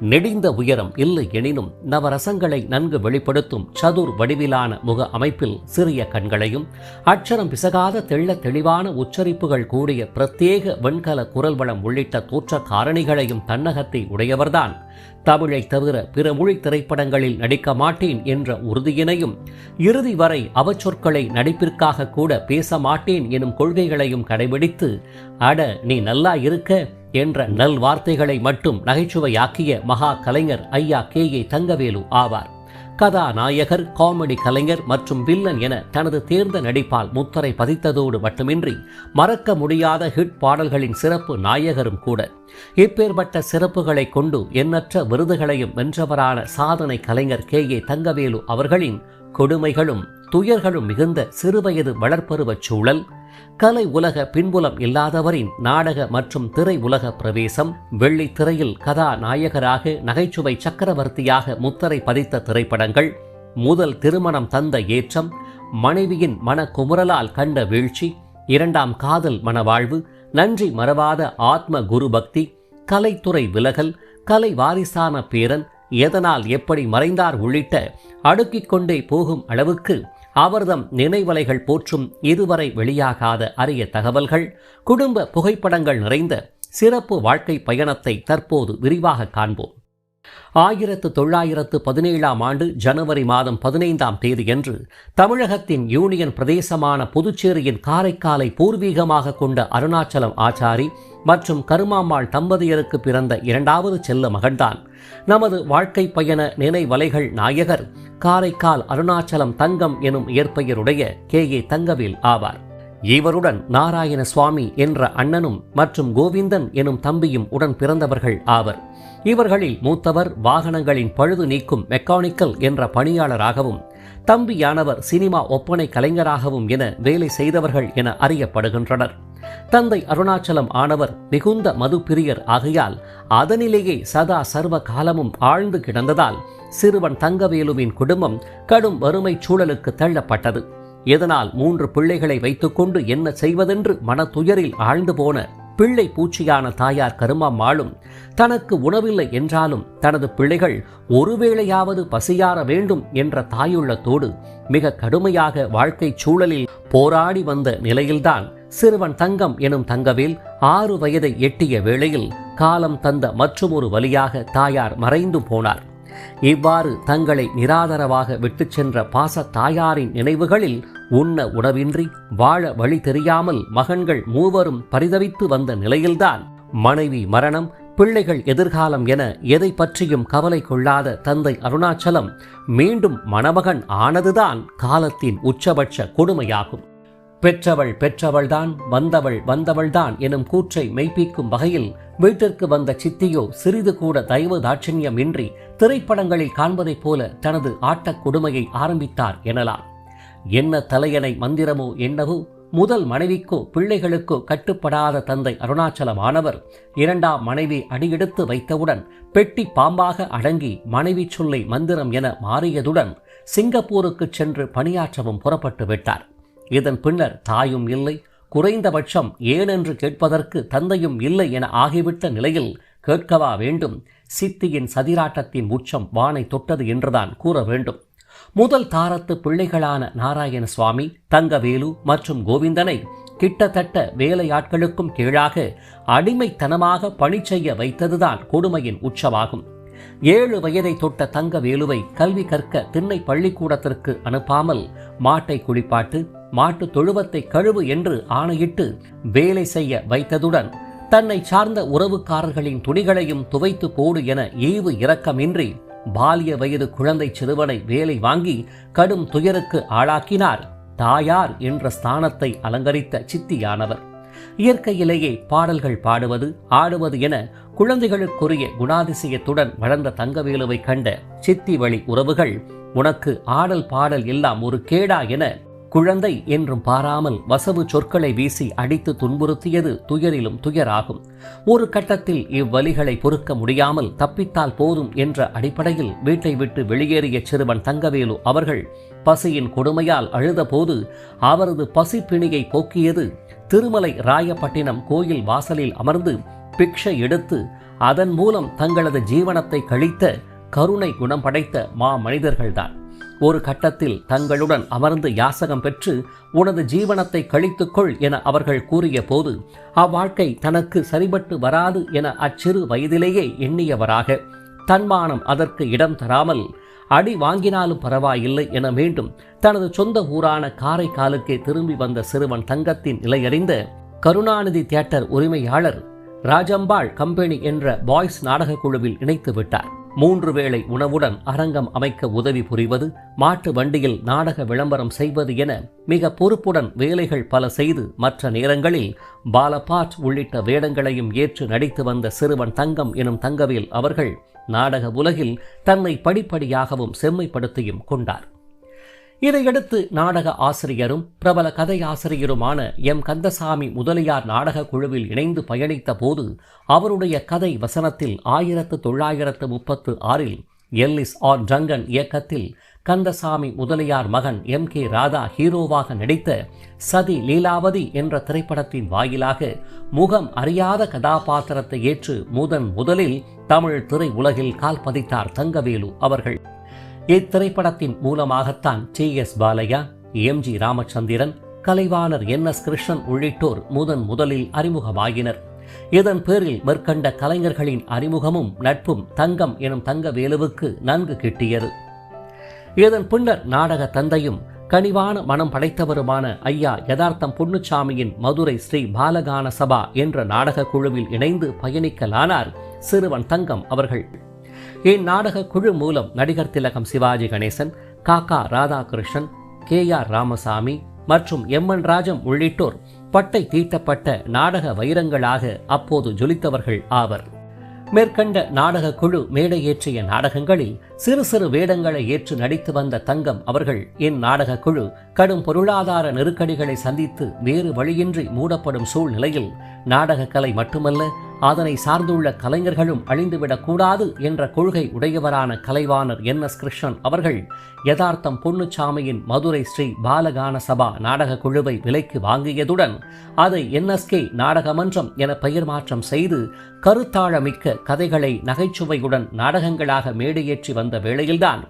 நெடிந்த உயரம் இல்லை எனினும் நவரசங்களை நன்கு வெளிப்படுத்தும் சதுர் வடிவிலான முக அமைப்பில் சிறிய கண்களையும் அட்சரம் பிசகாத தெள்ள தெளிவான உச்சரிப்புகள் கூடிய பிரத்யேக வெண்கல குரல் வளம் உள்ளிட்ட தோற்ற காரணிகளையும் தன்னகத்தை உடையவர்தான். தமிழை தவிர பிற மொழி திரைப்படங்களில் நடிக்க மாட்டேன் என்ற உறுதியினையும் இறுதி வரை அவச்சொற்களை நடிப்பிற்காக கூட பேச மாட்டேன் எனும் கொள்கைகளையும் கடைபிடித்து அட நீ நல்லா இருக்க என்ற நல் வார்த்தைகளை மட்டும் நகைச்சுவையாக்கிய மகா கலைஞர் ஐயா கே ஏ தங்கவேலு ஆவார். கதாநாயகர் காமெடி கலைஞர் மற்றும் வில்லன் என தனது தேர்ந்த நடிப்பால் முத்தரை பதித்ததோடு மட்டுமின்றி மறக்க முடியாத ஹிட் பாடல்களின் சிறப்பு நாயகரும் கூட. இப்பேற்பட்ட சிறப்புகளை கொண்டு எண்ணற்ற விருதுகளையும் வென்றவரான சாதனை கலைஞர் கே ஏ தங்கவேலு அவர்களின் கொடுமைகளும் துயர்களும் மிகுந்த சிறுவயது வளர்ப்பருவச் சூழல் கலை உலக பின்புலம் இல்லாதவரின் நாடக மற்றும் திரை உலக பிரவேசம் வெள்ளி திரையில் கதாநாயகராக நகைச்சுவை சக்கரவர்த்தியாக முத்தரை பதித்த திரைப்படங்கள் முதல் திருமணம் தந்த ஏற்றம் மனைவியின் மனக்குமுறலால் கண்ட வீழ்ச்சி இரண்டாம் காதல் மனவாழ்வு நன்றி மறவாத ஆத்ம குரு பக்தி கலைத்துறை விலகல் கலை வாரிசான பேரன் எதனால் எப்படி மறைந்தார் உள்ளிட்ட அடுக்கிக் கொண்டே போகும் அளவுக்கு அவர்தம் நினைவலைகள் போற்றும் இதுவரை வெளியாகாத அரிய தகவல்கள் குடும்ப புகைப்படங்கள் நிறைந்த சிறப்பு வாழ்க்கை பயணத்தை தற்போது விரிவாக காண்போம். ஆயிரத்து தொள்ளாயிரத்து பதினேழாம் ஆண்டு ஜனவரி மாதம் பதினைந்தாம் தேதியன்று தமிழகத்தின் யூனியன் பிரதேசமான புதுச்சேரியின் காரைக்காலை பூர்வீகமாக கொண்ட அருணாச்சலம் ஆச்சாரி மற்றும் கருமாம்மாள் தம்பதியருக்கு பிறந்த இரண்டாவது செல்ல மகன்தான். நமது வாழ்க்கை பயண நினைவலைகள் நாயகர் காரைக்கால் அருணாச்சலம் தங்கம் எனும் இயற்பெயருடைய கே. ஏ. தங்கவேல் ஆவார். இவருடன் நாராயண சுவாமி என்ற அண்ணனும் மற்றும் கோவிந்தன் எனும் தம்பியும் உடன் பிறந்தவர்கள் ஆவர். இவர்களில் மூத்தவர் வாகனங்களின் பழுது நீக்கும் மெக்கானிக்கல் என்ற பணியாளராகவும் தம்பியானவர் சினிமா ஒப்பனை கலைஞராகவும் என வேலை செய்தவர்கள் என அறியப்படுகின்றனர். தந்தை அருணாச்சலம் ஆனவர் மிகுந்த மது பிரியர் ஆகையால் அதனிலேயே சதா சர்வ காலமும் ஆழ்ந்து கிடந்ததால் சிறுவன் தங்கவேலுவின் குடும்பம் கடும் வறுமை சூழலுக்கு தள்ளப்பட்டது. இதனால் மூன்று பிள்ளைகளை வைத்துக்கொண்டு என்ன செய்வதென்று மனத்துயரில் ஆழ்ந்து போன பிள்ளை பூச்சியான தாயார் கருமாம்மாளும் தனக்கு உணவில்லை என்றாலும் தனது பிள்ளைகள் ஒருவேளையாவது பசியார வேண்டும் என்ற தாயுள்ளத்தோடு மிக கடுமையாக வாழ்க்கை சூழலில் போராடி வந்த நிலையில்தான் சிறுவன் தங்கம் எனும் தங்கவேல் ஆறு வயதை எட்டிய வேளையில் காலம் தந்த மற்றுமொரு வழியாக தாயார் மறைந்து போனார். இவ்வாறு தங்களை நிராதரவாக விட்டுச் சென்ற பாச தாயாரின் நினைவுகளில் உண்ண உணவின்றி வாழ வழி தெரியாமல் மகன்கள் மூவரும் பரிதவித்து வந்த நிலையில்தான் மனைவி மரணம் பிள்ளைகள் எதிர்காலம் என எதை பற்றியும் கவலை கொள்ளாத தந்தை அருணாச்சலம் மீண்டும் மணமகன் ஆனதுதான் காலத்தின் உச்சபட்ச கொடுமையாகும். பெற்றவள் பெற்றவள்தான் வந்தவள் வந்தவள்தான் எனும் கூற்றை மெய்ப்பிக்கும் வகையில் வீட்டிற்கு வந்த சித்தியோ சிறிது கூட தயவு தாட்சண்யம் இன்றி திரைப்படங்களில் காண்பதைப் போல தனது ஆட்டக் கொடுமையை ஆரம்பித்தார் எனலாம். என்ன தலையணை மந்திரமோ என்னவோ முதல் மனைவிக்கோ பிள்ளைகளுக்கோ கட்டுப்படாத தந்தை அருணாச்சலமானவர் இரண்டாம் மனைவி அடியெடுத்து வைத்தவுடன் பெட்டி பாம்பாக அடங்கி மனைவி சொல்லை மந்திரம் என மாறியதுடன் சிங்கப்பூருக்கு சென்று பணியாற்றவும் புறப்பட்டு விட்டார். இதன் பின்னர் தாயும் இல்லை. குறைந்தபட்சம் ஏனென்று கேட்பதற்கு தந்தையும் இல்லை என ஆகிவிட்ட நிலையில் கேட்கவா வேண்டும். சித்தியின் சதிராட்டத்தின் உச்சம் வானை தொட்டது என்றுதான் கூற வேண்டும். முதல் தாரத்து பிள்ளைகளான நாராயண சுவாமி தங்கவேலு மற்றும் கோவிந்தனை கிட்டத்தட்ட வேலையாட்களுக்கும் கீழாக அடிமைத்தனமாக பணி செய்ய வைத்ததுதான் கொடுமையின் உச்சமாகும். ஏழு வயதை தொட்ட தங்கவேலுவை கல்வி கற்க திண்ணை பள்ளிக்கூடத்திற்கு அனுப்பாமல் மாட்டை குளிப்பாட்டு மாட்டு தொழுவத்தை கழுவு என்று ஆணையிட்டு வேலை செய்ய வைத்ததுடன் தன்னை சார்ந்த உறவுக்காரர்களின் துணிகளையும் துவைத்து போடு என ஈவு இரக்கமின்றி பாலிய வயது குழந்தை சிறுவனை வேலை வாங்கி கடும் துயருக்கு ஆளாக்கினார். தாயார் என்ற ஸ்தானத்தை அலங்கரித்த சித்தியானவர். இயற்கையிலேயே பாடல்கள் பாடுவது ஆடுவது என குழந்தைகளுக்குரிய குணாதிசயத்துடன் வளர்ந்த தங்கவேலுவை கண்ட சித்தி வழி உறவுகள் உனக்கு ஆடல் பாடல் எல்லாம் ஒரு கேடா என குழந்தை என்றும் பாராமல் வசவு சொற்களை வீசி அடித்து துன்புறுத்தியது துயரிலும் துயராகும். ஒரு கட்டத்தில் இவ்வலிகளை பொறுக்க முடியாமல் தப்பித்தால் போதும் என்ற அடிப்படையில் வீட்டை விட்டு வெளியேறிய சிறுவன் தங்கவேலு அவர்கள் பசியின் கொடுமையால் அழுதபோது அவரது பசி பிணியை போக்கியது திருமலை ராயப்பட்டினம் கோயில் வாசலில் அமர்ந்து பிக்ஷை எடுத்து அதன் மூலம் தங்களது ஜீவனத்தை கழித்த கருணை குணம் படைத்த மா மனிதர்கள்தான் ஒரு கட்டத்தில் தங்களுடன் அமர்ந்து யாசகம் பெற்று உனது ஜீவனத்தை கழித்துக்கொள் என அவர்கள் கூறிய போது அவ்வாழ்க்கை தனக்கு சரிபட்டு வராது என அச்சிறு வயதிலேயே எண்ணியவராக தன்மானம் அதற்கு இடம் தராமல் அடி வாங்கினாலும் பரவாயில்லை என மீண்டும் தனது சொந்த ஊரான காரைக்காலுக்கே திரும்பி வந்த சிறுவன் தங்கத்தின் நிலையறிந்த கருணாநிதி தியேட்டர் உரிமையாளர் ராஜம்பாள் கம்பெனி என்ற பாய்ஸ் நாடகக் குழுவில் இணைத்து விட்டார். மூன்று வேளை உணவுடன் அரங்கம் அமைக்க உதவி புரிவது மாட்டு வண்டியில் நாடக விளம்பரம் செய்வது என மிக பொறுப்புடன் வேலைகள் பல செய்து மற்ற நேரங்களில் பாலபாட் உள்ளிட்ட வேடங்களையும் ஏற்று நடித்து வந்த சிறுவன் தங்கம் எனும் தங்கவேல் அவர்கள் நாடக உலகில் தன்னை படிப்படியாகவும் செம்மைப்படுத்தியும் கொண்டார். இதையடுத்து நாடக ஆசிரியரும் பிரபல கதை ஆசிரியருமான எம். கந்தசாமி முதலியார் நாடக குழுவில் இணைந்து பயணித்த போது அவருடைய கதை வசனத்தில் ஆயிரத்து தொள்ளாயிரத்து முப்பத்து ஆறில் எல்லிஸ் ஆர். ஜங்கன் இயக்கத்தில் கந்தசாமி முதலியார் மகன் எம். கே. ராதா ஹீரோவாக நடித்த சதி லீலாவதி என்ற திரைப்படத்தின் வாயிலாக முகம் அறியாத கதாபாத்திரத்தை ஏற்று முதன் முதலில் தமிழ் திரை உலகில் கால் பதித்தார் தங்கவேலு அவர்கள். இத்திரைப்படத்தின் மூலமாகத்தான் T S Balaiah M G Ramachandran Kalaivanar N S Krishnan உள்ளிட்டோர் முதன் முதலில் அறிமுகமாகினர். இதன் பேரில் மேற்கண்ட கலைஞர்களின் அறிமுகமும் நட்பும் தங்கம் எனும் தங்கவேலுவுக்கு நன்கு கிட்டியது. இதன் பின்னர் நாடக தந்தையும் கனிவான மனம் படைத்தவருமான ஐயா யதார்த்தம் பொன்னுச்சாமியின் மதுரை ஸ்ரீ பாலகான சபா என்ற நாடக குழுவில் இணைந்து பயணிக்கலானார் சிறுவன் தங்கம் அவர்கள். இந்நாடக குழு மூலம் நடிகர் திலகம் சிவாஜி கணேசன் காக்கா ராதாகிருஷ்ணன் கே ஆர் ராமசாமி மற்றும் எம் என் ராஜம் உள்ளிட்டோர் பட்டை தீட்டப்பட்ட நாடக வைரங்களாக அப்போது ஜொலித்தவர்கள் ஆவர். மேற்கண்ட நாடக குழு மேடையேற்றிய நாடகங்களில் சிறு சிறு வேடங்களை ஏற்று நடித்து வந்த தங்கம் அவர்கள் இந்நாடக குழு கடும் பொருளாதார நெருக்கடிகளை சந்தித்து வேறு வழியின்றி மூடப்படும் சூழ்நிலையில் நாடக கலை மட்டுமல்ல அதனை சார்ந்துள்ள கலைஞர்களும் அழிந்துவிடக் கூடாது என்ற கொள்கை உடையவரான கலைவாணர் என் எஸ் கிருஷ்ணன் அவர்கள் யதார்த்தம் பொன்னுச்சாமியின் மதுரை ஸ்ரீ பாலகான சபா நாடக குழுவை விலைக்கு வாங்கியதுடன் அதை என்எஸ்கே நாடகமன்றம் என பெயர் மாற்றம் செய்து கருத்தாழமிக்க கதைகளை நகைச்சுவையுடன் நாடகங்களாக மேடையேற்றி வந்த வேளையில்தான்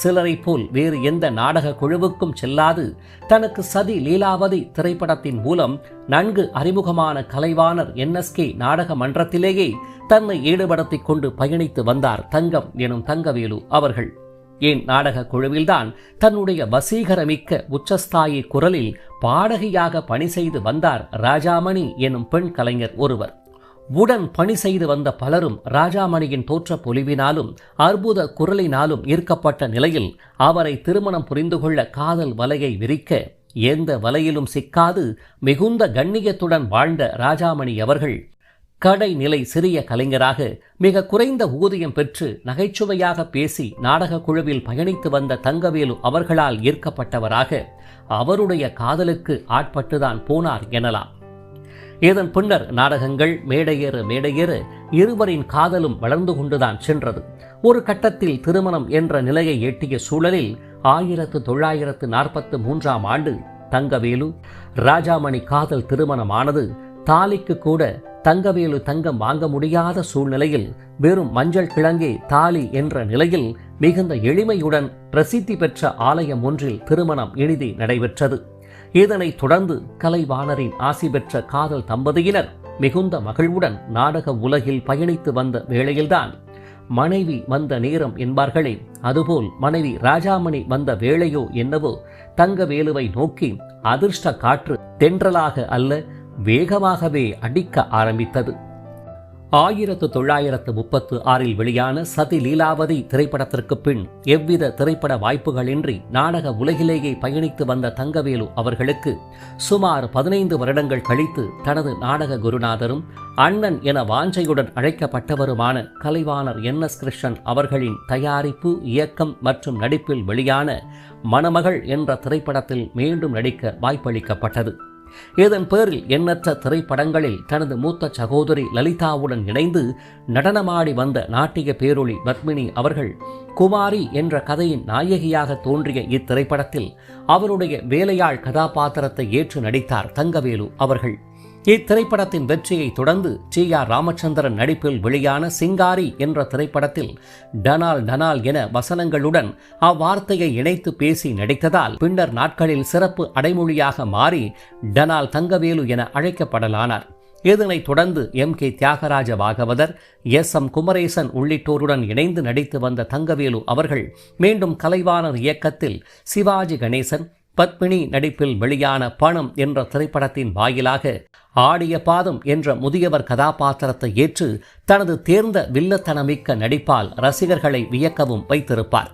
சிலரை போல் வேறு எந்த நாடக குழுவுக்கும் செல்லாது. தனக்கு சதி லீலாவதி திரைப்படத்தின் மூலம் நன்கு அறிமுகமான கலைவாணர் என்எஸ்கே நாடக மன்றத்திலேயே தன்னை ஈடுபடுத்திக் கொண்டு பயணித்து வந்தார் தங்கம் எனும் தங்கவேலு அவர்கள். ஏன் நாடக குழுவில்தான் தன்னுடைய வசீகரமிக்க உச்சஸ்தாயி குரலில் பாடகியாக பணி செய்து வந்தார் ராஜாமணி எனும் பெண் கலைஞர் ஒருவர். உடன் பணி செய்து வந்த பலரும் ராஜாமணியின் தோற்ற பொலிவினாலும் அற்புத குரலினாலும் ஈர்க்கப்பட்ட நிலையில் அவரை திருமணம் புரிந்து கொள்ள காதல் வலையை விரிக்க எந்த வலையிலும் சிக்காது மிகுந்த கண்ணியத்துடன் வாழ்ந்த ராஜாமணி அவர்கள் கடைநிலை சிறிய கலைஞராக மிக குறைந்த ஊதியம் பெற்று நகைச்சுவையாக பேசி நாடக குழுவில் பயணித்து வந்த தங்கவேலு அவர்களால் ஈர்க்கப்பட்டவராக அவருடைய காதலுக்கு ஆட்பட்டுதான் போனார் எனலாம். இதன் பின்னர் நாடகங்கள் மேடையேற மேடையேற இருவரின் காதலும் வளர்ந்து கொண்டுதான் சென்றது. ஒரு கட்டத்தில் திருமணம் என்ற நிலையை எட்டிய சூழலில் ஆயிரத்து தொள்ளாயிரத்து நாற்பத்து மூன்றாம் ஆண்டு தங்கவேலு ராஜாமணி காதல் திருமணமானது தாலிக்கு கூட தங்கவேலு தங்கம் வாங்க முடியாத சூழ்நிலையில் வெறும் மஞ்சள் கிழங்கே தாலி என்ற நிலையில் மிகுந்த எளிமையுடன் பிரசித்தி பெற்ற ஆலயம் ஒன்றில் திருமணம் இனிதி நடைபெற்றது. இதனைத் தொடர்ந்து கலைவாணரின் ஆசி பெற்ற காதல் தம்பதியினர் மிகுந்த மகிழ்வுடன் நாடக உலகில் பயணித்து வந்த வேளையில்தான் மனைவி வந்த நேரம் என்பார்களே. அதுபோல் மனைவி ராஜாமணி வந்த வேளையோ என்னவோ தங்கவேலுவை நோக்கி அதிர்ஷ்ட காற்று தென்றலாக அல்ல வேகமாகவே அடிக்க ஆரம்பித்தது. ஆயிரத்து தொள்ளாயிரத்து முப்பத்து ஆறில் வெளியான சதி லீலாவதி திரைப்படத்திற்கு பின் எவ்வித திரைப்பட வாய்ப்புகளின்றி நாடக உலகிலேயே பயணித்து வந்த தங்கவேலு அவர்களுக்கு சுமார் பதினைந்து வருடங்கள் கழித்து தனது நாடக குருநாதரும் அண்ணன் என வாஞ்சையுடன் அழைக்கப்பட்டவருமான கலைவாணர் என் எஸ் கிருஷ்ணன் அவர்களின் தயாரிப்பு இயக்கம் மற்றும் நடிப்பில் வெளியான மணமகள் என்ற திரைப்படத்தில் மீண்டும் நடிக்க வாய்ப்பளிக்கப்பட்டது. இதன் பேரில் எண்ணற்ற திரைப்படங்களில் தனது மூத்த சகோதரி லலிதாவுடன் இணைந்து நடனமாடி வந்த நாட்டிய பேரொளி பத்மினி அவர்கள் குமாரி என்ற கதையின் நாயகியாக தோன்றிய இத்திரைப்படத்தில் அவருடைய வேலையாள் கதாபாத்திரத்தை ஏற்று நடித்தார் தங்கவேலு அவர்கள். இத்திரைப்படத்தின் வெற்றியை தொடர்ந்து சி. ஆர். ராமச்சந்திரன் நடிப்பில் வெளியான சிங்காரி என்ற திரைப்படத்தில் டனால் டனால் என வசனங்களுடன் அவ்வார்த்தையை இணைத்து பேசி நடித்ததால் பின்னர் நாட்களில் சிறப்பு அடைமொழியாக மாறி டனால் தங்கவேலு என அழைக்கப்படலானார். இதனைத் தொடர்ந்து M. K. Thyagaraja Bhagavathar S. M. Kumaresan உள்ளிட்டோருடன் இணைந்து நடித்து வந்த தங்கவேலு அவர்கள் மீண்டும் கலைவாணர் இயக்கத்தில் சிவாஜி கணேசன் பத்மினி நடிப்பில் வெளியான பணம் என்ற திரைப்படத்தின் வாயிலாக ஆடிய பாதம் என்ற முதியவர் கதாபாத்திரத்தை ஏற்று தனது தேர்ந்த வில்லத்தனமிக்க நடிப்பால் ரசிகர்களை வியக்கவும் வைத்திருப்பார்.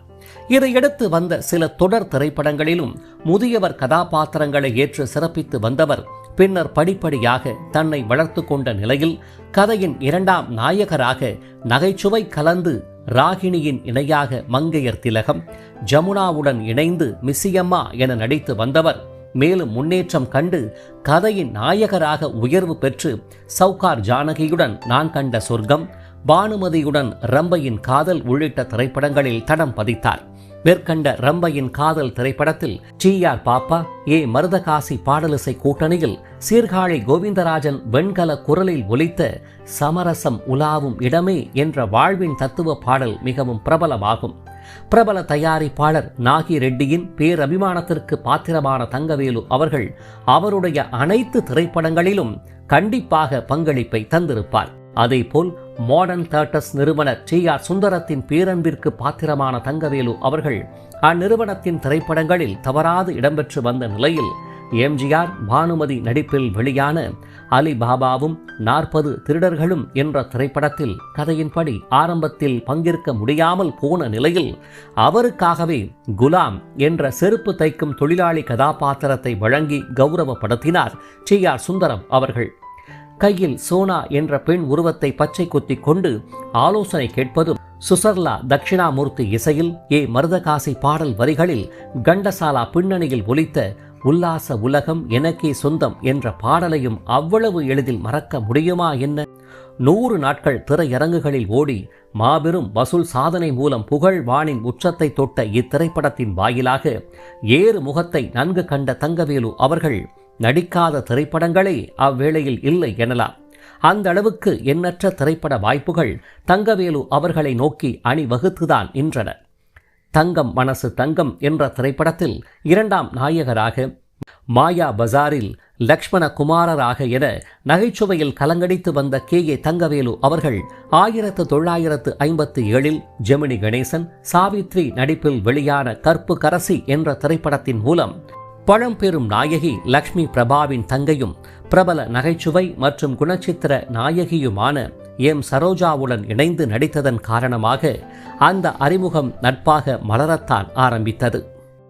இதையடுத்து வந்த சில தொடர் திரைப்படங்களிலும் முதியவர் கதாபாத்திரங்களை ஏற்று சிறப்பித்து வந்தவர் பின்னர் படிப்படியாக தன்னை வளர்த்து கொண்ட நிலையில் கதையின் இரண்டாம் நாயகராக நகைச்சுவை கலந்து ராகிணியின் இணையாக மங்கையர் திலகம் ஜமுனாவுடன் இணைந்து மிஸ்ஸியம்மா என நடித்து வந்தவர். மேலும் முன்னேற்றம் கண்டு கதையின் நாயகராக உயர்வு பெற்று சவுகார் ஜானகியுடன் நான் கண்ட சொர்க்கம் பானுமதியுடன் ரம்பையின் காதல் உள்ளிட்ட திரைப்படங்களில் தடம் பதித்தார். மேற்கண்ட ரம்பையின் காதல் திரைப்படத்தில் டி ஆர் பாப்பா ஏ. மருதகாசி பாடலிசை கூட்டணியில் சீர்காழி கோவிந்தராஜன் வெண்கல குரலில் ஒலித்த சமரசம் உலாவும் இடமே என்ற வாழ்வின் தத்துவ பாடல் மிகவும் பிரபலமாகும். பிரபல தயாரிப்பாளர் நாகி ரெட்டியின் பேரபிமானத்திற்கு பாத்திரமான தங்கவேலு அவர்கள் அவருடைய அனைத்து திரைப்படங்களிலும் கண்டிப்பாக பங்களிப்பை தந்திருப்பார். அதேபோல் மாடர்ன் தேட்டர்ஸ் நிறுவனர் டி. ஆர். சுந்தரத்தின் பேரன்பிற்கு பாத்திரமான தங்கவேலு அவர்கள் அந்நிறுவனத்தின் திரைப்படங்களில் தவறாது இடம்பெற்று வந்த நிலையில் எம்ஜிஆர் பானுமதி நடிப்பில் வெளியான அலி பாபாவும் நாற்பது திருடர்களும் என்ற திரைப்படத்தில் கதையின்படி ஆரம்பத்தில் பங்கேற்க முடியாமல் போன நிலையில் அவருக்காகவே குலாம் என்ற செருப்பு தைக்கும் தொழிலாளி கதாபாத்திரத்தை வழங்கி கௌரவப்படுத்தினார் டி. ஆர். சுந்தரம் அவர்கள். கையில் சோனா என்ற பெண் உருவத்தை பச்சை குத்தி கொண்டு ஆலோசனை கேட்பதும் சுசர்லா தட்சிணாமூர்த்தி இசையில் ஏ. மருதகாசி பாடல் வரிகளில் கண்டசாலா பின்னணியில் ஒலித்த உல்லாச உலகம் எனக்கே சொந்தம் என்ற பாடலையும் அவ்வளவு எளிதில் மறக்க முடியுமா என்ன? நூறு நாட்கள் திரையரங்குகளில் ஓடி மாபெரும் வசூல் சாதனை மூலம் புகழ் வானின் உச்சத்தை தொட்ட இத்திரைப்படத்தின் வாயிலாக ஏறு முகத்தை நன்கு கண்ட தங்கவேலு அவர்கள் நடிக்காத திரைப்படங்களே அவ்வேளையில் இல்லை எனலாம். அந்த அளவுக்கு எண்ணற்ற திரைப்பட வாய்ப்புகள் தங்கவேலு அவர்களை நோக்கி அணிவகுத்துதான் நின்றன. தங்கம் மனசு தங்கம் என்ற திரைப்படத்தில் இரண்டாம் நாயகராக மாயா பஜாரில் லக்ஷ்மண குமாரராக என நகைச்சுவையில் கலங்கடித்து வந்த கே. ஏ. தங்கவேலு அவர்கள் ஆயிரத்து தொள்ளாயிரத்து ஐம்பத்தி ஏழில் ஜெமினி கணேசன் சாவித்ரி நடிப்பில் வெளியான கற்பு கரசி என்ற திரைப்படத்தின் மூலம் பழம்பெரும் நாயகி லக்ஷ்மி பிரபாவின் தங்கையும் பிரபல நகைச்சுவை மற்றும் குணச்சித்திர நாயகியுமான எம். சரோஜாவுடன் இணைந்து நடித்ததன் காரணமாக அந்த அறிமுகம் நட்பாக மலரத்தான் ஆரம்பித்தது.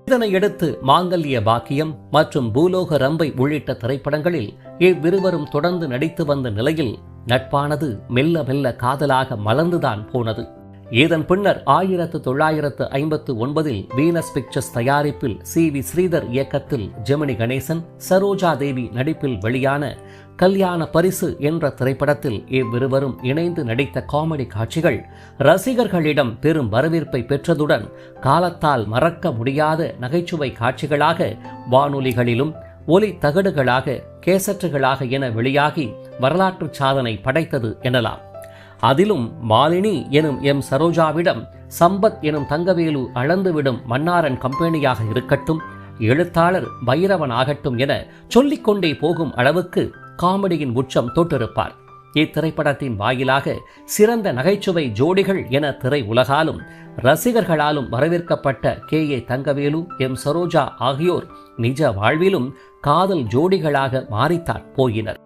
இதனையடுத்து மாங்கல்ய பாக்கியம் மற்றும் பூலோக ரம்பை உள்ளிட்ட திரைப்படங்களில் இவ்விருவரும் தொடர்ந்து நடித்து வந்த நிலையில் நட்பானது மெல்ல மெல்ல காதலாக மலர்ந்துதான் போனது. இதன் பின்னர் ஆயிரத்து தொள்ளாயிரத்து ஐம்பத்து ஒன்பதில் வீனஸ் பிக்சர்ஸ் தயாரிப்பில் சி வி ஸ்ரீதர் இயக்கத்தில் ஜெமினி கணேசன் சரோஜா தேவி நடிப்பில் வெளியான கல்யாண பரிசு என்ற திரைப்படத்தில் இவ்விருவரும் இணைந்து நடித்த காமெடி காட்சிகள் ரசிகர்களிடம் பெரும் வரவேற்பை பெற்றதுடன் காலத்தால் மறக்க முடியாத நகைச்சுவை காட்சிகளாக வானொலிகளிலும் ஒலி தகடுகளாக கேசட்டுகளாக என வெளியாகி வரலாற்று சாதனை படைத்தது எனலாம். அதிலும் மாலினி எனும் எம் சரோஜாவிடம் சம்பத் எனும் தங்கவேலு அளந்துவிடும் மன்னாரன் கம்பெனியாக இருக்கட்டும் எழுத்தாளர் பைரவன் ஆகட்டும் என சொல்லிக்கொண்டே போகும் அளவுக்கு காமெடியின் உச்சம் தொட்டிருப்பார். இத்திரைப்படத்தின் வாயிலாக சிறந்த நகைச்சுவை ஜோடிகள் என திரை உலகாலும் ரசிகர்களாலும் வரவேற்கப்பட்ட K. A. Thangavelu M Saroja ஆகியோர் நிஜ வாழ்விலும் காதல் ஜோடிகளாக மாறித்தான் போயினர்.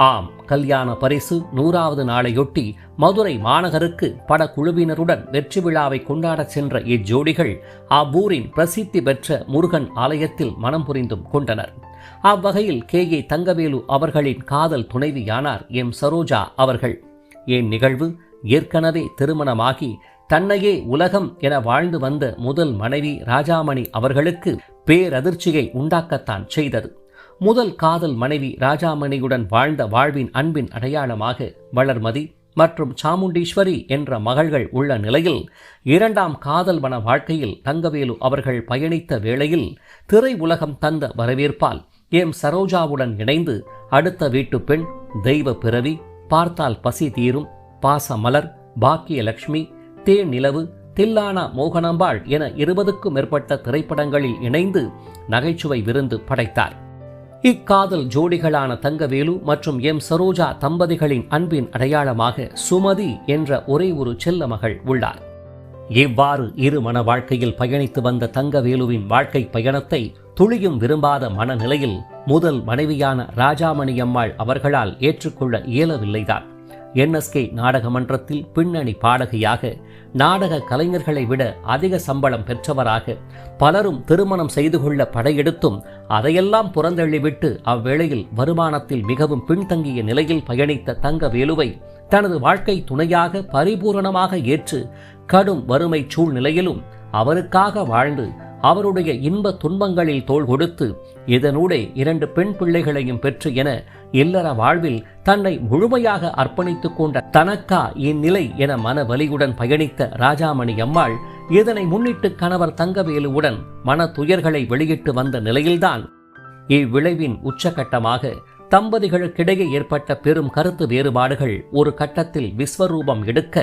ஆம் கல்யாண பரிசு நூறாவது நாளையொட்டி மதுரை மாநகருக்கு படக்குழுவினருடன் வெற்றி விழாவை கொண்டாடச் சென்ற இஜோடிகள் அவ்வூரின் பிரசித்தி பெற்ற முருகன் ஆலயத்தில் மனம் புரிந்தும் கொண்டனர். அவ்வகையில் கே. ஏ. தங்கவேலு அவர்களின் காதல் துணைவியானார் எம். சரோஜா அவர்கள். என் நிகழ்வு? ஏற்கனவே திருமணமாகி தன்னையே உலகம் என வாழ்ந்து வந்த முதல் மனைவி ராஜாமணி அவர்களுக்கு பேரதிர்ச்சியை உண்டாக்கத்தான் செய்தது. முதல் காதல் மனைவி ராஜாமணியுடன் வாழ்ந்த வாழ்வின் அன்பின் அடையாளமாக வளர்மதி மற்றும் சாமுண்டீஸ்வரி என்ற மகள்கள் உள்ள நிலையில் இரண்டாம் காதல் வன வாழ்க்கையில் தங்கவேலு அவர்கள் பயணித்த வேளையில் திரை உலகம் தந்த வரவேற்பால் எம் சரோஜாவுடன் இணைந்து அடுத்த வீட்டு பெண் தெய்வ பிறவி பார்த்தால் பசி தீரும் பாச மலர் பாக்கியலட்சுமி தேன் நிலவு தில்லானா மோகனாம்பாள் என இருபதுக்கும் மேற்பட்ட திரைப்படங்களில் இணைந்து நகைச்சுவை விருந்து படைத்தார். இக்காதல் ஜோடிகளான தங்கவேலு மற்றும் எம். சரோஜா தம்பதிகளின் அன்பின் அடையாளமாக சுமதி என்ற ஒரே ஒரு செல்ல மகள் உள்ளார். இவ்வாறு இரு மன வாழ்க்கையில் பயணித்து வந்த தங்கவேலுவின் வாழ்க்கை பயணத்தை துளியும் விரும்பாத மனநிலையில் முதல் மனைவியான ராஜாமணி அம்மாள் அவர்களால் ஏற்றுக்கொள்ள இயலவில்லைதான். என்எஸ்கே நாடக மன்றத்தில் பின்னணி பாடகியாக நாடக கலைஞர்களை விட அதிக சம்பளம் பெற்றவராக பலரும் திருமணம் செய்து கொள்ள படையெடுத்தும் அதையெல்லாம் புறந்தள்ளிவிட்டு அவ்வேளையில் வருமானத்தில் மிகவும் பின்தங்கிய நிலையில் பயணித்த தங்கவேலுவை தனது வாழ்க்கை துணையாக பரிபூரணமாக ஏற்று கடும் வறுமை சூழ்நிலையிலும் அவருக்காக வாழ்ந்து அவருடைய இன்ப துன்பங்களில் தோள் கொடுத்து இதனூடே இரண்டு பெண் பிள்ளைகளையும் பெற்று என இல்லற வாழ்வில் தன்னை முழுமையாக அர்ப்பணித்துக் கொண்ட தனக்கா இந்நிலை என மன வலியுடன் பயணித்த ராஜாமணி அம்மாள் இதனை முன்னிட்டு கணவர் தங்கவேலுவுடன் மன துயர்களை வெளியிட்டு வந்த நிலையில்தான் இவ்விளைவின் உச்சகட்டமாக தம்பதிகளுக்கிடையே ஏற்பட்ட பெரும் கருத்து வேறுபாடுகள் ஒரு கட்டத்தில் விஸ்வரூபம் எடுக்க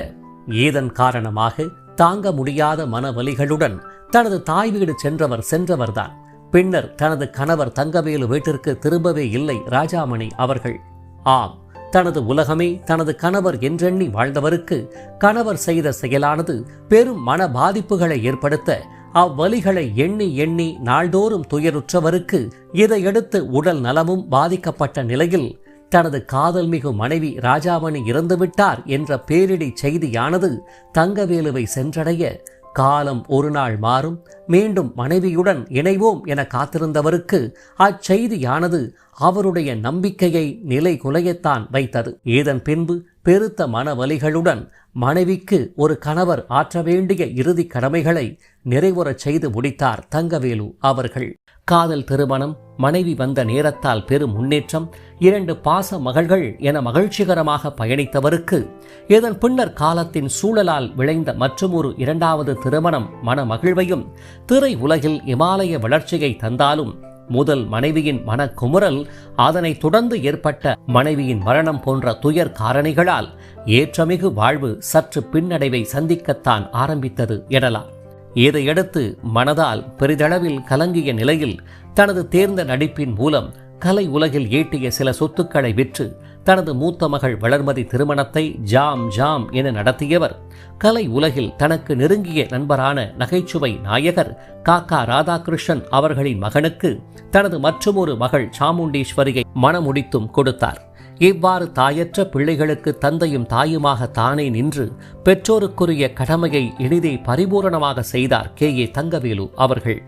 இதன் காரணமாக தாங்க முடியாத மனவலிகளுடன் தனது தாய் வீடு சென்றவர் சென்றவர்தான். பின்னர் தனது கணவர் தங்கவேலு வீட்டிற்கு திரும்பவே இல்லை ராஜாமணி அவர்கள். ஆம் தனது உலகமே தனது கணவர் என்றெண்ணி வாழ்ந்தவருக்கு கணவர் செய்த செயலானது பெரும் மன பாதிப்புகளை ஏற்படுத்த அவ்வலிகளை எண்ணி எண்ணி நாள்தோறும் துயருற்றவருக்கு இதையடுத்து உடல் நலமும் பாதிக்கப்பட்ட நிலையில் தனது காதல் மிகு மனைவி ராஜாமணி இறந்துவிட்டார் என்ற பேரிடி செய்தியானது தங்கவேலுவை சென்றடைய காலம் ஒரு நாள் மாறும் மீண்டும் மனைவியுடன் இணைவோம் என காத்திருந்தவருக்கு அச்செய்தியானது அவருடைய நம்பிக்கையை நிலை குலையத்தான் வைத்தது. இதன் பின்பு பெருத்த மனவலிகளுடன் மனைவிக்கு ஒரு கணவர் ஆற்ற வேண்டிய இறுதி கடமைகளை நிறைவுறச் செய்து முடித்தார் தங்கவேலு அவர்கள். காதல் திருமணம் மனைவி வந்த நேரத்தால் பெரும் முன்னேற்றம் இரண்டு பாச மகள்கள் என மகிழ்ச்சிகரமாக பயணித்தவருக்கு இதன் பின்னர் காலத்தின் சூழலால் விளைந்த மற்றொரு இரண்டாவது திருமணம் மன மகிழ்வையும் திரை உலகில் இமாலய வளர்ச்சியை தந்தாலும் முதல் மனைவியின் மனக்குமுறல் அதனை தொடர்ந்து ஏற்பட்ட மனைவியின் மரணம் போன்ற துயர் காரணிகளால் ஏற்றமிகு வாழ்வு சற்று பின்னடைவை சந்திக்கத்தான் ஆரம்பித்தது எனலாம். இதையடுத்து மனதால் பெரிதளவில் கலங்கிய நிலையில் தனது தேர்ந்த நடிப்பின் மூலம் கலை உலகில் ஈட்டிய சில சொத்துக்களை விற்று தனது மூத்த மகள் வளர்மதி திருமணத்தை ஜாம் ஜாம் என நடத்தியவர். கலை உலகில் தனக்கு நெருங்கிய நண்பரான நகைச்சுவை நாயகர் காக்கா ராதாகிருஷ்ணன் அவர்களின் மகனுக்கு தனது மற்றுமொரு மகள் சாமுண்டீஸ்வரியை மணமுடித்தும் கொடுத்தார். இவ்வாறு தாயற்ற பிள்ளைகளுக்கு தந்தையும் தாயுமாக தானே நின்று பெற்றோருக்குரிய கடமையை இனிதே பரிபூரணமாக செய்தார் கே. ஏ. தங்கவேலு அவர்கள்.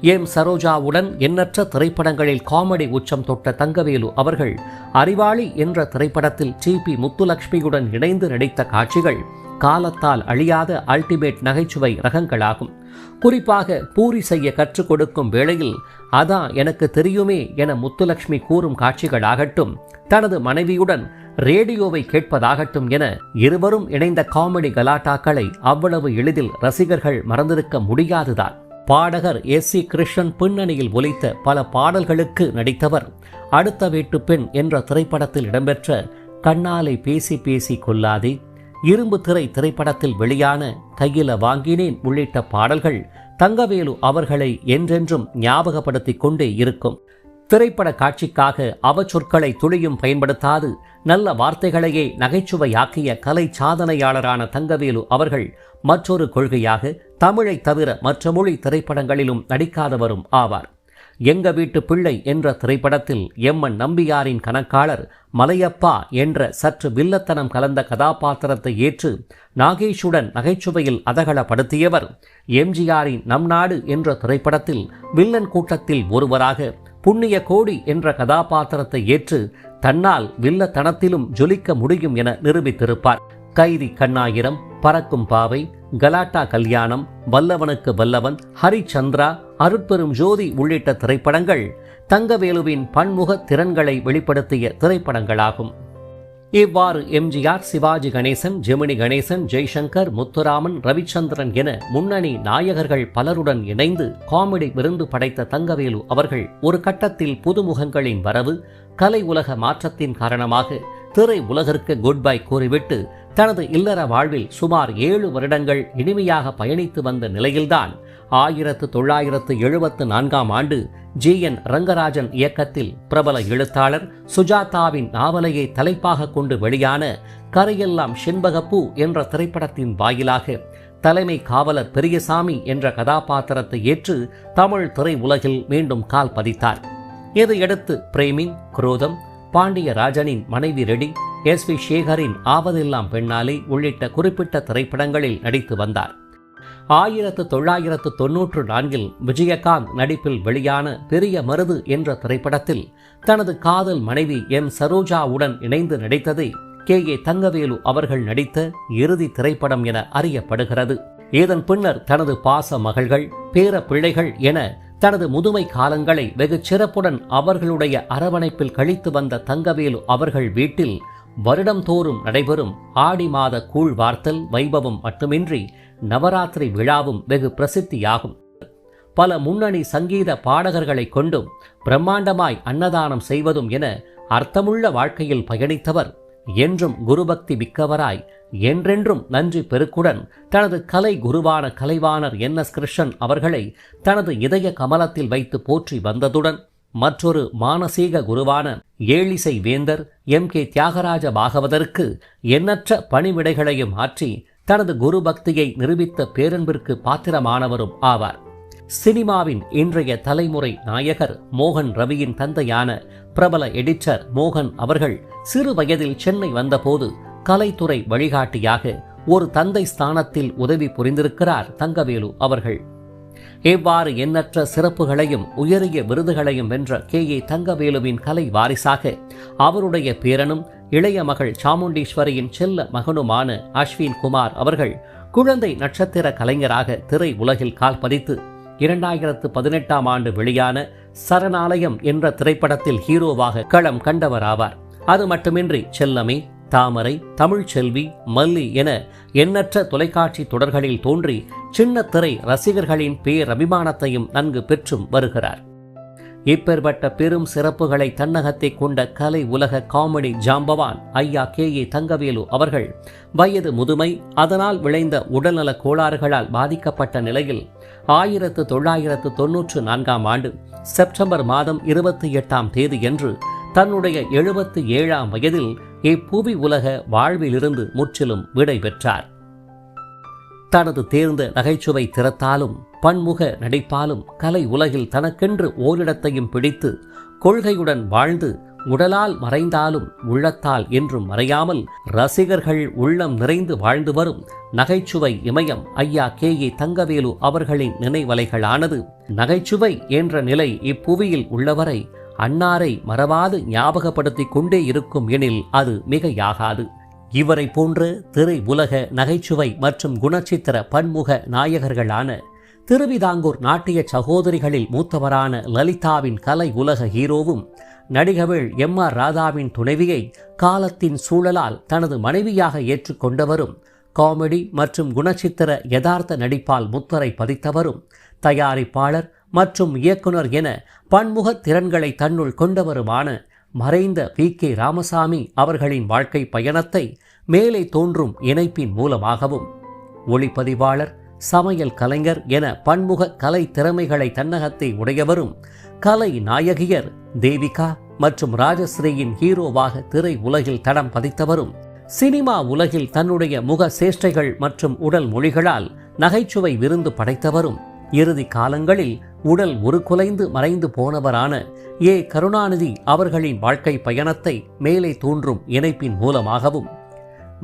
எம். சரோஜாவுடன் எண்ணற்ற திரைப்படங்களில் காமெடி உச்சம் தொட்ட தங்கவேலு அவர்கள் அறிவாளி என்ற திரைப்படத்தில் டி. பி. முத்துலட்சுமியுடன் இணைந்து நடித்த காட்சிகள் காலத்தால் அழியாத அல்டிமேட் நகைச்சுவை ரகங்களாகும். குறிப்பாக பூரி செய்ய கற்றுக் கொடுக்கும் வேளையில் அதான் எனக்கு தெரியுமே என முத்துலட்சுமி கூறும் காட்சிகளாகட்டும் தனது மனைவியுடன் ரேடியோவை கேட்பதாகட்டும் என இருவரும் இணைந்த காமெடி கலாட்டாக்களை அவ்வளவு எளிதில் ரசிகர்கள் மறந்திருக்க முடியாதுதான். பாடகர் எஸ் சி கிருஷ்ணன் பின்னணியில் ஒலித்த பல பாடல்களுக்கு நடித்தவர் அடுத்த வீட்டு பெண் என்ற திரைப்படத்தில் இடம்பெற்ற கண்ணாலை பேசி பேசி கொல்லாதே இரும்பு திரை திரைப்படத்தில் வெளியான கையில வாங்கினேன் உள்ளிட்ட பாடல்கள் தங்கவேலு அவர்களை என்றென்றும் ஞாபகப்படுத்திக் கொண்டே இருக்கும். திரைப்பட காட்சிக்காக அவச்சொற்களை துளியும் பயன்படுத்தாது நல்ல வார்த்தைகளையே நகைச்சுவையாக்கிய கலை சாதனையாளரான தங்கவேலு அவர்கள் மற்றொரு கொள்கையாக தமிழை தவிர மற்ற மொழி திரைப்படங்களிலும் நடிக்காதவரும் ஆவார். எங்க வீட்டு பிள்ளை என்ற திரைப்படத்தில் எம்மன் நம்பியாரின் கணக்காளர் மலையப்பா என்ற சற்று வில்லத்தனம் கலந்த கதாபாத்திரத்தை ஏற்று நாகேஷுடன் நகைச்சுவையில் அதகலப்படுத்தியவர் எம்ஜிஆரின் நம் நாடு என்ற திரைப்படத்தில் வில்லன் கூட்டத்தில் ஒருவராக புண்ணிய கோடி என்ற கதாபாத்திரத்தை ஏற்று தன்னால் வில்லத்தனத்திலும் ஜொலிக்க முடியும் என நிரூபித்திருப்பார். கைதி கண்ணாயிரம் பறக்கும் பாவை கலாட்டா கல்யாணம் வல்லவனுக்கு வல்லவன் ஹரிச்சந்திரா அருட்பெரும் ஜோதி உள்ளிட்ட திரைப்படங்கள் தங்கவேலுவின் பன்முக திறன்களை வெளிப்படுத்திய திரைப்படங்களாகும். இவ்வாறு எம்ஜிஆர் சிவாஜி கணேசன் ஜெமினி கணேசன் ஜெய்சங்கர் முத்துராமன் ரவிச்சந்திரன் என முன்னணி நாயகர்கள் பலருடன் இணைந்து காமெடி விருந்து படைத்த தங்கவேலு அவர்கள் ஒரு கட்டத்தில் புதுமுகங்களின் வரவு கலை உலக மாற்றத்தின் காரணமாக திரை உலகிற்கு குட் பை கூறிவிட்டு தனது இல்லற வாழ்வில் சுமார் ஏழு வருடங்கள் இனிமையாக பயணித்து வந்த நிலையில்தான் ஆயிரத்து தொள்ளாயிரத்து எழுபத்து நான்காம் ஆண்டு ஜி என் ரங்கராஜன் இயக்கத்தில் பிரபல எழுத்தாளர் சுஜாதாவின் நாவலையை தலைப்பாக கொண்டு வெளியான கரையெல்லாம் செண்பகப்பூ என்ற திரைப்படத்தின் வாயிலாக தலைமை காவலர் பெரியசாமி என்ற கதாபாத்திரத்தை ஏற்று தமிழ் திரை உலகில் மீண்டும் கால் பதித்தார். இதையடுத்து பிரேமின் குரோதம் பாண்டிய ராஜனின் மனைவி ரெடி எஸ் வி சேகரின் ஆவதெல்லாம் பெண்ணாலே உள்ளிட்ட குறிப்பிட்ட திரைப்படங்களில் நடித்து வந்தார். ஆயிரத்து தொள்ளாயிரத்து தொன்னூற்று நான்கில் விஜயகாந்த் நடிப்பில் வெளியான பெரிய மருது என்ற திரைப்படத்தில் தனது காதல் மனைவி எம். சரோஜாவுடன் இணைந்து நடித்ததை கே. ஏ. தங்கவேலு அவர்கள் நடித்த இறுதி திரைப்படம் என அறியப்படுகிறது. இதன் பின்னர் தனது பாச மகள்கள் பேர பிள்ளைகள் என தனது முதுமை காலங்களை வெகு சிறப்புடன் அவர்களுடைய அரவணைப்பில் கழித்து வந்த தங்கவேலு அவர்கள் வீட்டில் வருடம்தோறும் நடைபெறும் ஆடி மாத கூழ் வார்த்தல் வைபவம் மட்டுமின்றி நவராத்திரி விழாவும் வெகு பிரசித்தியாகும். பல முன்னணி சங்கீத பாடகர்களை கொண்டும் பிரம்மாண்டமாய் அன்னதானம் செய்வதும் என அர்த்தமுள்ள வாழ்க்கையில் பயணித்தவர் என்றும் குருபக்தி மிக்கவராய் என்றென்றும் நன்றி பெருக்குடன் தனது கலை குருவான கலைவாணர் என் எஸ் கிருஷ்ணன் அவர்களை தனது இதய கமலத்தில் வைத்து போற்றி வந்ததுடன் மற்றொரு மானசீக குருவான ஏழிசை வேந்தர் எம் கே தியாகராஜ பாகவதற்கு எண்ணற்ற பணிவிடைகளையும் ஆற்றி தனது குரு பக்தியை நிரூபித்த பேரன்பிற்கு பாத்திரமானவரும் ஆவார். சினிமாவின் இன்றைய தலைமுறை நாயகர் மோகன் ரவியின் தந்தையான பிரபல எடிட்டர் மோகன் அவர்கள் சிறு வயதில் சென்னை வந்தபோது கலைத்துறை வழிகாட்டியாக ஒரு தந்தை ஸ்தானத்தில் உதவி புரிந்திருக்கிறார் தங்கவேலு அவர்கள். இவ்வாறு எண்ணற்ற சிறப்புகளையும் உயரிய விருதுகளையும் வென்ற கே. ஏ. தங்கவேலுவின் கலை வாரிசாக அவருடைய பேரனும் இளைய மகள் சாமுண்டீஸ்வரியின் செல்ல மகனுமான அஸ்வின் குமார் அவர்கள் குழந்தை நட்சத்திர கலைஞராக திரை உலகில் கால் பதித்து இரண்டாயிரத்து பதினெட்டாம் ஆண்டு வெளியான சரணாலயம் என்ற திரைப்படத்தில் ஹீரோவாக களம் கண்டவராவார். அது மட்டுமின்றி செல்லமே தாமரை தமிழ்ச்செல்வி மல்லி என எண்ணற்ற தொலைக்காட்சி தொடர்களில் தோன்றி சின்ன திரை ரசிகர்களின் பேரபிமானத்தையும் நன்கு பெற்றும் வருகிறார். இப்பேற்பட்ட பெரும் சிறப்புகளை தன்னகத்தை கொண்ட கலை உலக காமெடி ஜாம்பவான் ஐயா கே. ஏ. தங்கவேலு அவர்கள் வயது முதுமை அதனால் விளைந்த உடல்நலக் கோளாறுகளால் பாதிக்கப்பட்ட நிலையில் ஆயிரத்து தொள்ளாயிரத்து தொன்னூற்று நான்காம் ஆண்டு செப்டம்பர் மாதம் இருபத்தி எட்டாம் தேதியன்று தன்னுடைய எழுபத்து ஏழாம் வயதில் இப்புவி உலக வாழ்விலிருந்து முற்றிலும் விடை பெற்றார். தனது தேர்ந்த நகைச்சுவை திறத்தாலும் பன்முக நடிப்பாலும் கலை உலகில் தனக்கென்று ஓரிடத்தையும் பிடித்து கொள்கையுடன் வாழ்ந்து உடலால் மறைந்தாலும் உள்ளத்தால் என்றும் மறையாமல் ரசிகர்கள் உள்ளம் நிறைந்து வாழ்ந்து வரும் நகைச்சுவை இமயம் ஐயா கே ஏ தங்கவேலு அவர்களின் நினைவலைகளானது. நகைச்சுவை என்ற நிலை இப்புவியில் உள்ளவரை அன்னாரை மறவாது ஞாபகப்படுத்தி கொண்டே இருக்கும் எனில் அது மிகையாகாது. இவரை போன்று திரை உலக நகைச்சுவை மற்றும் குணச்சித்திர பன்முக நாயகர்களான திருவிதாங்கூர் நாட்டிய சகோதரிகளில் மூத்தவரான லலிதாவின் கலை உலக ஹீரோவும் நடிகவேள் எம் ஆர் ராதாவின் துணைவியை காலத்தின் சூழலால் தனது மனைவியாக ஏற்றுக்கொண்டவரும் காமெடி மற்றும் குணச்சித்திர யதார்த்த நடிப்பால் முத்தரை பதித்தவரும் தயாரிப்பாளர் மற்றும் இயக்குனர் என பன்முக திறன்களை தன்னுள் கொண்டவருமான மறைந்த வி கே. ராமசாமி அவர்களின் வாழ்க்கை பயணத்தை மேலே தோன்றும் இணைப்பின் மூலமாகவும் ஒளிப்பதிவாளர் சமையல் கலைஞர் என பன்முக கலை திறமைகளை தன்னகத்தை உடையவரும் கலை நாயகியர் தேவிகா மற்றும் ராஜஸ்ரீயின் ஹீரோவாக திரை உலகில் தடம் பதித்தவரும் சினிமா உலகில் தன்னுடைய முக சேஷ்டைகள் மற்றும் உடல் மொழிகளால் நகைச்சுவை விருந்து படைத்தவரும் இறுதி காலங்களில் உடல் ஒரு குலைந்து மறைந்து போனவரான ஏ. கருணாநிதி அவர்களின் வாழ்க்கை பயணத்தை மேலே தோன்றும் இணைப்பின் மூலமாகவும்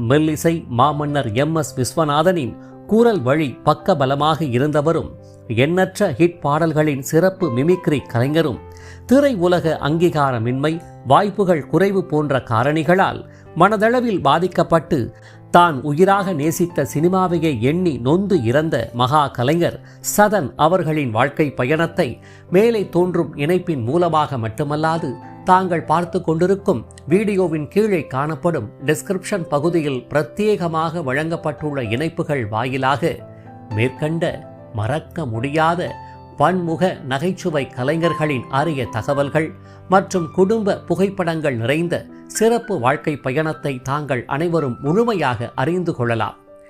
மெல்லிசை மாமன்னர் எம். எஸ். விஸ்வநாதனின் கூறல் வழி பக்கபலமாக இருந்தவரும் எண்ணற்ற ஹிட் பாடல்களின் சிறப்பு மிமிக்ரி கலைஞரும் திரை உலக அங்கீகாரமின்மை வாய்ப்புகள் குறைவு போன்ற காரணிகளால் மனதளவில் பாதிக்கப்பட்டு தான் உயிராக நேசித்த சினிமாவையே எண்ணி நொந்து இறந்த மகா கலைஞர் சதன் அவர்களின் வாழ்க்கை பயணத்தை மேலே தோன்றும் இணைப்பின் மூலமாக மட்டுமல்லாது தாங்கள் பார்த்து கொண்டிருக்கும் வீடியோவின் கீழே காணப்படும் டிஸ்கிரிப்ஷன் பகுதியில் பிரத்யேகமாக வழங்கப்பட்டுள்ள இணைப்புகள் வாயிலாக மேற்கண்ட மறக்க முடியாத பன்முக நகைச்சுவை கலைஞர்களின் அரிய தகவல்கள் மற்றும் குடும்ப புகைப்படங்கள் நிறைந்த சிறப்பு வாழ்க்கை பயணத்தை தாங்கள் அனைவரும் முழுமையாக அறிந்து கொள்ளலாம்.